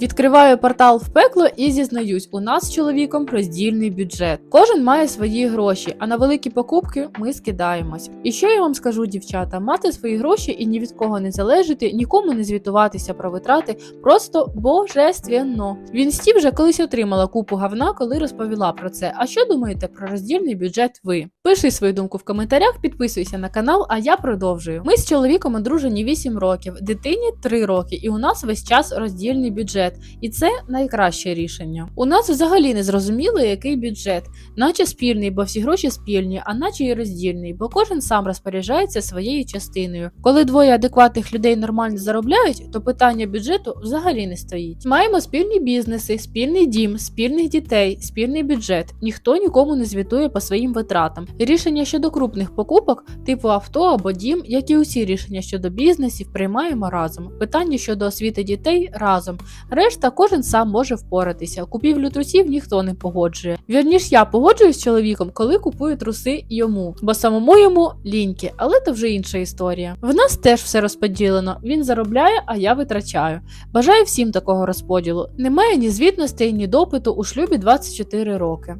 Відкриваю портал в пекло і зізнаюсь, у нас з чоловіком роздільний бюджет. Кожен має свої гроші, а на великі покупки ми скидаємось. І що я вам скажу, дівчата, мати свої гроші і ні від кого не залежати, нікому не звітуватися про витрати просто божественно. Він стів вже колись отримала купу гавна, коли розповіла про це. А що думаєте про роздільний бюджет ви? Пиши свою думку в коментарях, підписуйся на канал, а я продовжую. Ми з чоловіком одружені 8 років, дитині 3 роки, і у нас весь час роздільний бюджет. І це найкраще рішення. У нас взагалі не зрозуміло, який бюджет, наче спільний, бо всі гроші спільні, а наче і роздільний, бо кожен сам розпоряджається своєю частиною. Коли двоє адекватних людей нормально заробляють, то питання бюджету взагалі не стоїть. Маємо спільні бізнеси, спільний дім, спільних дітей, спільний бюджет. Ніхто нікому не звітує по своїм витратам. Рішення щодо крупних покупок, типу авто або дім, як і усі рішення щодо бізнесів, приймаємо разом. Питання щодо освіти дітей разом. Решта кожен сам може впоратися. Купівлю трусів ніхто не погоджує. Вірніш, я погоджуюсь з чоловіком, коли купую труси йому, бо самому йому ліньки, але то вже інша історія. В нас теж все розподілено. Він заробляє, а я витрачаю. Бажаю всім такого розподілу. Немає ні звітностей, ні допиту у шлюбі 24 роки.